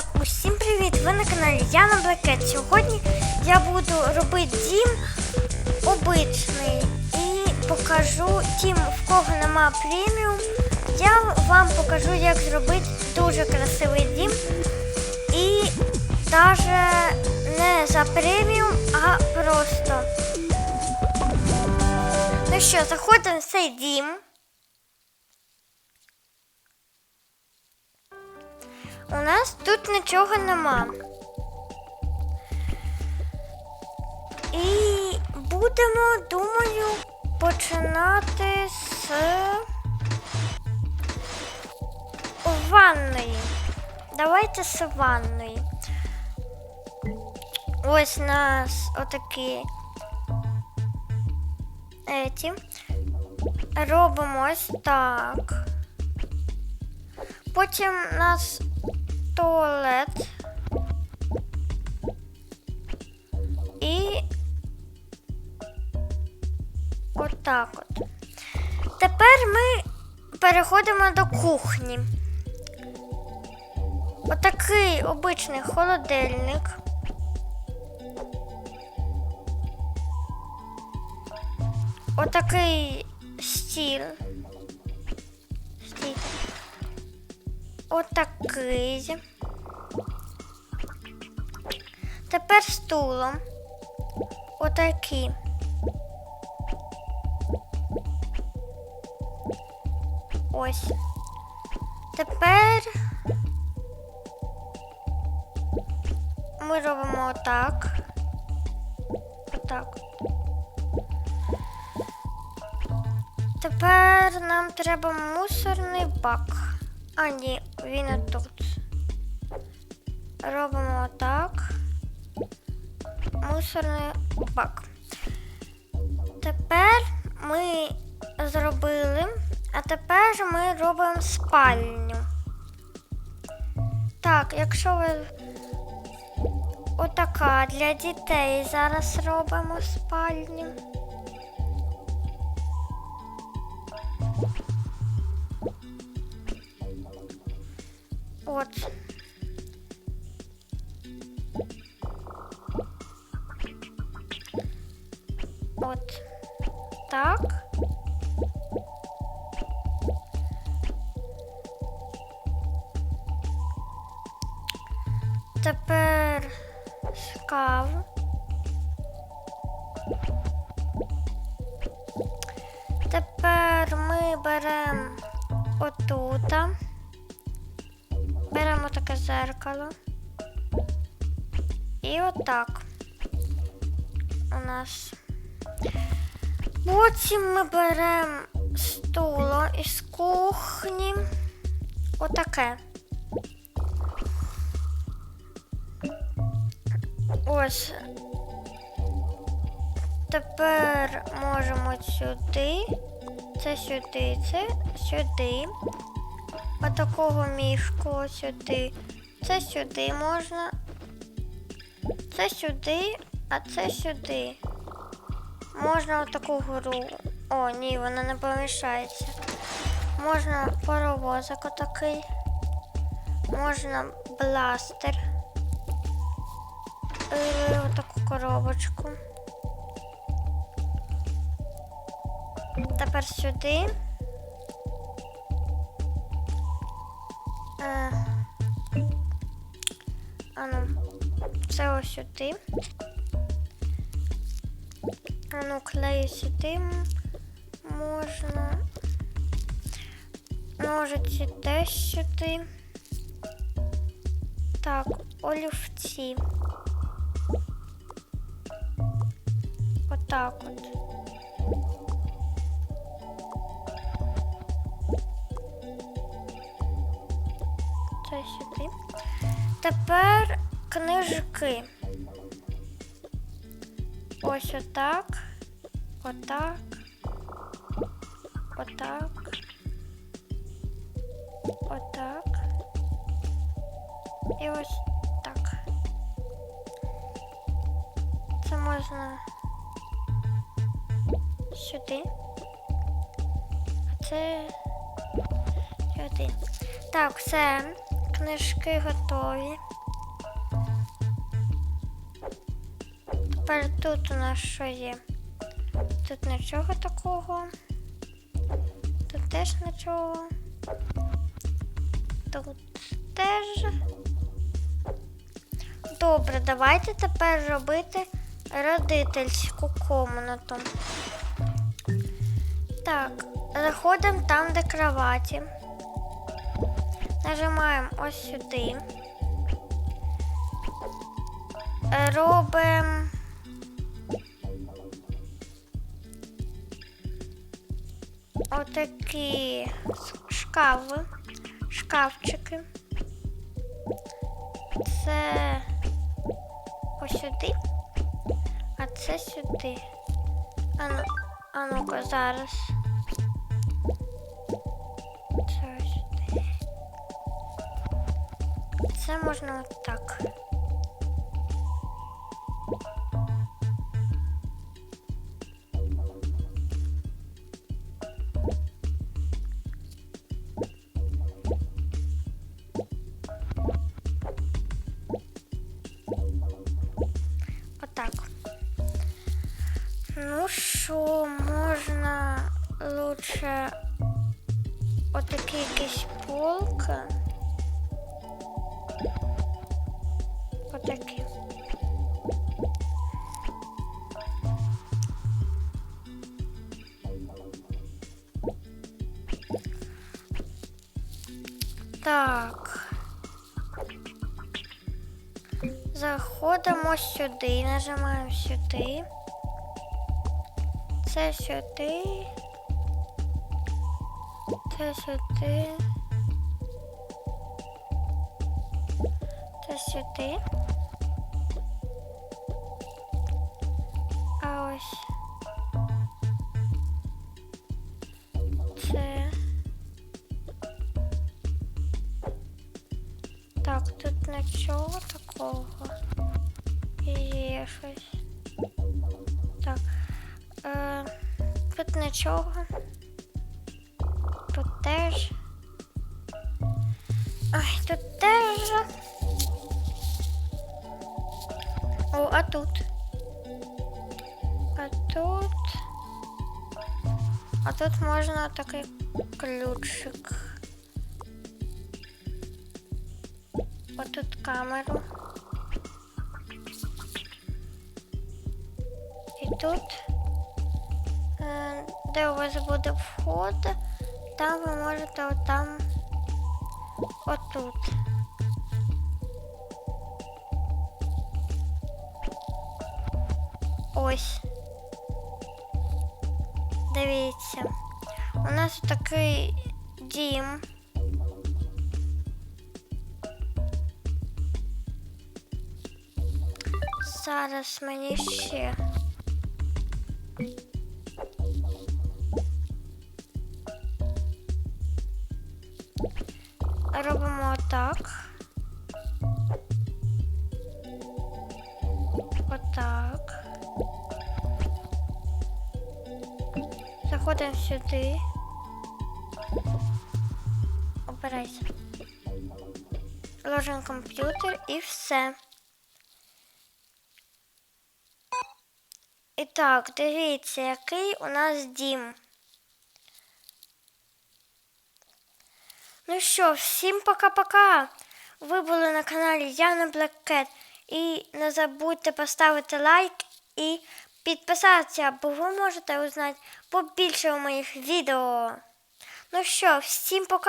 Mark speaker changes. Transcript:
Speaker 1: Так, усім привіт! Ви на каналі Яна Блакет. Сьогодні я буду робити дім обичний і покажу тим, в кого нема преміум. Я вам покажу, як зробити дуже красивий дім. І навіть не за преміум, а просто. Ну що, заходимо в цей дім. У нас тут нічого нема. І будемо, думаю, починати з ванної. Давайте з ванної. Ось нас отакі еті. Робимо ось так. Потім у нас туалет. І отак от. Тепер ми переходимо до кухні. Отакий обичний холодильник. Отакий стіл. Отакий. Тепер стулом. Отакий. Ось. Тепер ми робимо отак. Отак. Тепер нам треба мусорний бак. А, ні, він тут. Робимо отак. Мусорний бак. Тепер ми зробили, а тепер ми робимо спальню. Так, якщо ви отака для дітей зараз робимо спальню. От. От. Так. Тепер шкаф. Тепер ми беремо отута. Таке зеркало. І отак. У нас. Потім ми беремо стуло із кухні. Отаке. Ось. Тепер можемо сюди. Це сюди, це сюди. Отакого мішку ось сюди. Це сюди можна. Це сюди, а це сюди. Можна отаку гру. О, ні, вона не помішається. Можна паровозик отакий. Можна бластер. І отаку коробочку. Тепер сюди. А ну, це ось сюди. А ну, клею сюди можна. Ножиці теж сюди. Так, олівці. Отак от. Це сюди. Тепер книжки. Ось отак. Отак. Отак. Отак. І ось так. Це можна сюди. А це сюди. Так, все. Книжки готові. Тепер тут у нас що є? Тут нічого такого. Тут теж нічого. Тут теж. Добре, давайте тепер робити родительську комнату. Так, заходимо там, де кроваті. Нажимаємо ось сюди. Робимо. Отакі шкафи, шкафчики. Це ось сюди, а це сюди. А ну, а ну-ка зараз. Це можна отак. Отак. Ну що, можна лучше отакі якісь полки. Отакі. Так. Заходимо сюди, нажимаємо сюди. Це сюди. Це сюди. Сюди. А ось. Це. Так, тут нічого такого. Є щось. Так. Е, тут нічого. Тут теж. Ай, тут теж. О, а тут. А тут. А тут можна такий ключик. Отут камеру. І тут, е, де у вас буде вход, там ви можете отам отут. Ось. Дивіться. У нас такий дім. Зараз мені ще. Робимо отак. Заходимо сюди. Обирайся. Ложимо комп'ютер і все. І так, дивіться, який у нас дім. Ну що, всім пока-пока. Ви були на каналі Яна Блеккет. І не забудьте поставити лайк і підписатися, бо ви можете узнати побільше у моїх відео. Ну що, всім пока.